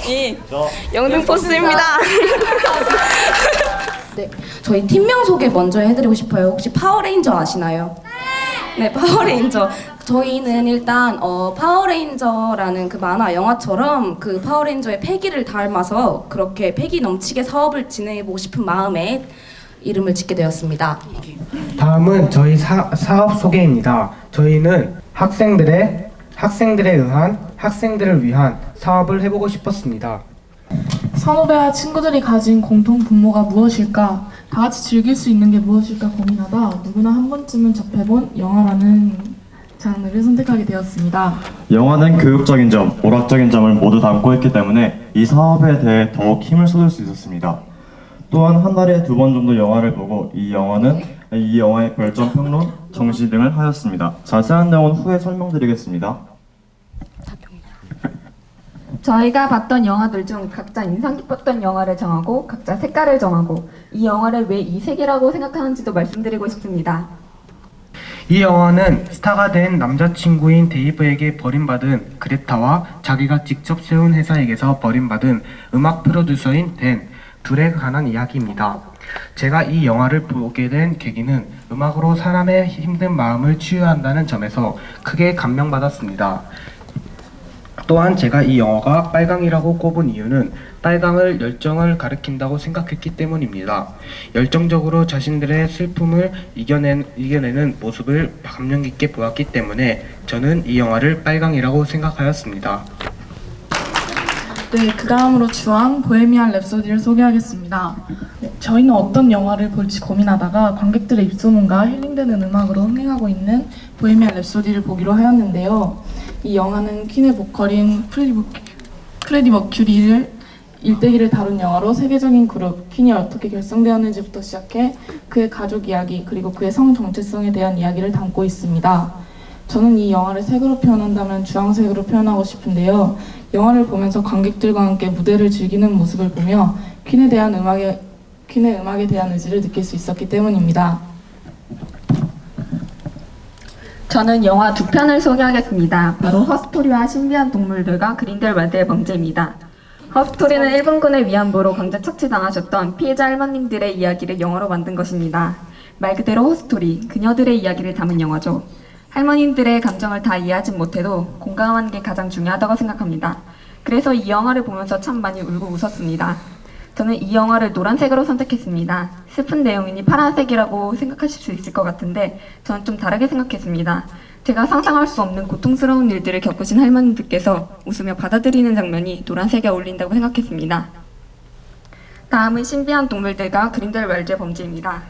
파, 이, 저, 영등 포스입니다. 네, 저희 팀명 소개 먼저 해드리고 싶어요. 혹시 파워레인저 아시나요? 네, 파워레인저. 저희는 일단 어, 파워레인저라는 그 만화 영화처럼 그 파워레인저의 패기를 닮아서 그렇게 패기 넘치게 사업을 진행해보고 싶은 마음에 이름을 짓게 되었습니다. 다음은 저희 사, 사업 소개입니다. 저희는 학생들의 학생들에 의한 학생들을 위한 사업을 해보고 싶었습니다. 선후배와 친구들이 가진 공통 분모가 무엇일까? 다 같이 즐길 수 있는 게 무엇일까 고민하다 누구나 한 번쯤은 접해본 영화라는 장르를 선택하게 되었습니다. 영화는 교육적인 점, 오락적인 점을 모두 담고 있기 때문에 이 사업에 대해 더욱 힘을 쏟을 수 있었습니다. 또한 한 달에 두 번 정도 영화를 보고 이 영화는 이 영화의 별점 평론, 정시 등을 하였습니다. 자세한 내용은 후에 설명드리겠습니다. 저희가 봤던 영화들 중 각자 인상 깊었던 영화를 정하고 각자 색깔을 정하고 이 영화를 왜 이 색이라고 생각하는지도 말씀드리고 싶습니다. 이 영화는 스타가 된 남자친구인 데이브에게 버림받은 그레타와 자기가 직접 세운 회사에게서 버림받은 음악 프로듀서인 댄 둘에 관한 이야기입니다. 제가 이 영화를 보게 된 계기는 음악으로 사람의 힘든 마음을 치유한다는 점에서 크게 감명받았습니다. 또한 제가 이 영화가 빨강이라고 꼽은 이유는 빨강을 열정을 가리킨다고 생각했기 때문입니다. 열정적으로 자신들의 슬픔을 이겨낸, 이겨내는 모습을 감명 깊게 보았기 때문에 저는 이 영화를 빨강이라고 생각하였습니다. 네, 그 다음으로 주한 보헤미안 랩소디를 소개하겠습니다. 네, 저희는 어떤 영화를 볼지 고민하다가 관객들의 입소문과 힐링되는 음악으로 흥행하고 있는 보헤미안 랩소디를 보기로 하였는데요. 이 영화는 퀸의 보컬인 프레디, 머- 프레디 머큐리를 일대기를 다룬 영화로 세계적인 그룹 퀸이 어떻게 결성되었는지부터 시작해 그의 가족 이야기 그리고 그의 성 정체성에 대한 이야기를 담고 있습니다. 저는 이 영화를 색으로 표현한다면 주황색으로 표현하고 싶은데요. 영화를 보면서 관객들과 함께 무대를 즐기는 모습을 보며 퀸에 대한 음악에 퀸의 음악에 대한 의지를 느낄 수 있었기 때문입니다. 저는 영화 두 편을 소개하겠습니다. 바로 허스토리와 신비한 동물들과 그린델왈드의 범죄입니다. 허스토리는 일본군의 위안부로 강제 착취당하셨던 피해자 할머님들의 이야기를 영화로 만든 것입니다. 말 그대로 허스토리, 그녀들의 이야기를 담은 영화죠. 할머님들의 감정을 다 이해하진 못해도 공감하는 게 가장 중요하다고 생각합니다. 그래서 이 영화를 보면서 참 많이 울고 웃었습니다. 저는 이 영화를 노란색으로 선택했습니다. 슬픈 내용이니 파란색이라고 생각하실 수 있을 것 같은데 저는 좀 다르게 생각했습니다. 제가 상상할 수 없는 고통스러운 일들을 겪으신 할머니들께서 웃으며 받아들이는 장면이 노란색에 어울린다고 생각했습니다. 다음은 신비한 동물들과 그린델왈드의 범죄입니다.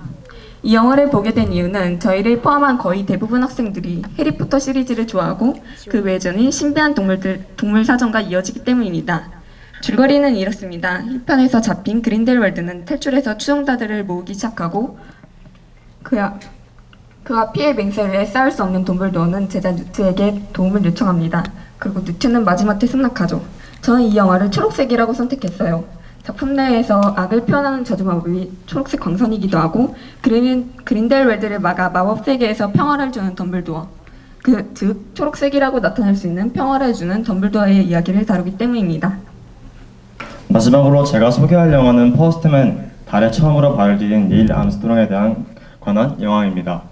이 영화를 보게 된 이유는 저희를 포함한 거의 대부분 학생들이 해리포터 시리즈를 좋아하고 그 외전인 신비한 동물들 동물 사전과 이어지기 때문입니다. 줄거리는 이렇습니다. 1편에서 잡힌 그린델왈드는 탈출해서 추종자들을 모으기 시작하고 그야 그와 피해 맹세를 해 싸울 수 없는 덤블도어는 제자 뉴트에게 도움을 요청합니다. 그리고 뉴트는 마지막에 승낙하죠. 저는 이 영화를 초록색이라고 선택했어요. 작품 내에서 악을 표현하는 저주 마법이 초록색 광선이기도 하고 그린, 그린델웰드를 막아 마법 세계에서 평화를 주는 덤블도어 그 즉 초록색이라고 나타낼 수 있는 평화를 주는 덤블도어의 이야기를 다루기 때문입니다. 마지막으로 제가 소개할 영화는 퍼스트맨 달에 처음으로 발을 디딘 닐 암스트롱에 대한 관한 영화입니다.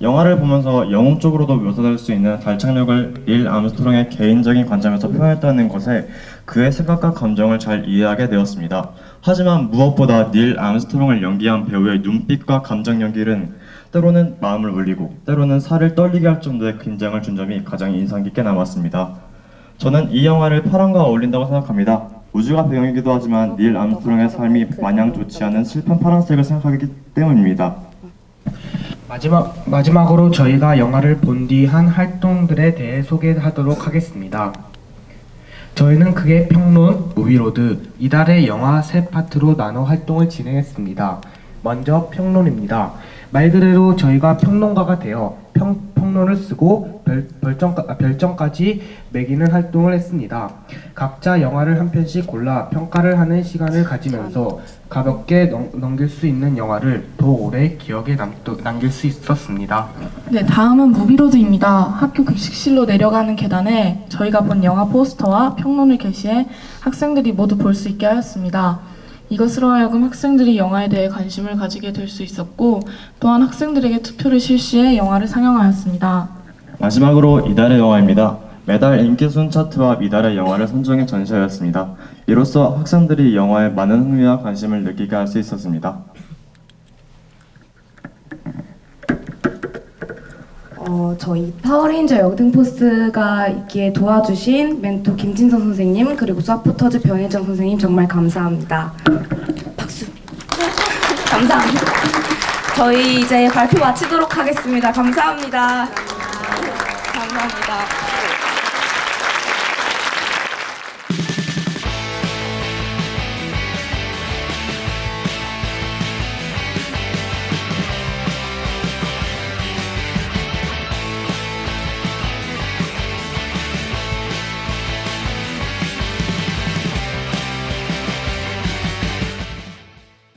영화를 보면서 영웅적으로도 묘사될 수 있는 달 착륙을 닐 암스트롱의 개인적인 관점에서 표현했다는 것에 그의 생각과 감정을 잘 이해하게 되었습니다. 하지만 무엇보다 닐 암스트롱을 연기한 배우의 눈빛과 감정 연기는 때로는 마음을 울리고 때로는 살을 떨리게 할 정도의 긴장을 준 점이 가장 인상 깊게 남았습니다. 저는 이 영화를 파랑과 어울린다고 생각합니다. 우주가 배경이기도 하지만 닐 암스트롱의 삶이 마냥 좋지 않은 슬픈 파란색을 생각하기 때문입니다. 마지막 마지막으로 저희가 영화를 본 뒤 한 활동들에 대해 소개하도록 하겠습니다. 저희는 그의 평론, 무비로드, 이달의 영화 세 파트로 나눠 활동을 진행했습니다. 먼저 평론입니다. 말 그대로 저희가 평론가가 되어 평, 평론을 쓰고 별, 별점, 아, 별점까지 매기는 활동을 했습니다. 각자 영화를 한 편씩 골라 평가를 하는 시간을 가지면서 가볍게 넘, 넘길 수 있는 영화를 더 오래 기억에 남, 남길 수 있었습니다. 네, 다음은 무비로드입니다. 학교 급식실로 내려가는 계단에 저희가 본 영화 포스터와 평론을 게시해 학생들이 모두 볼 수 있게 하였습니다. 이것으로 하여금 학생들이 영화에 대해 관심을 가지게 될 수 있었고 또한 학생들에게 투표를 실시해 영화를 상영하였습니다. 마지막으로 이달의 영화입니다. 매달 인기순 차트와 미달의 영화를 선정해 전시하였습니다. 이로써 학생들이 영화에 많은 흥미와 관심을 느끼게 할 수 있었습니다. 어, 저희 파워레인저 영등포스가 있기에 도와주신 멘토 김진선 선생님 그리고 서포터즈 변혜정 선생님 정말 감사합니다. 박수. 감사합니다. 저희 이제 발표 마치도록 하겠습니다. 감사합니다. 감사합니다.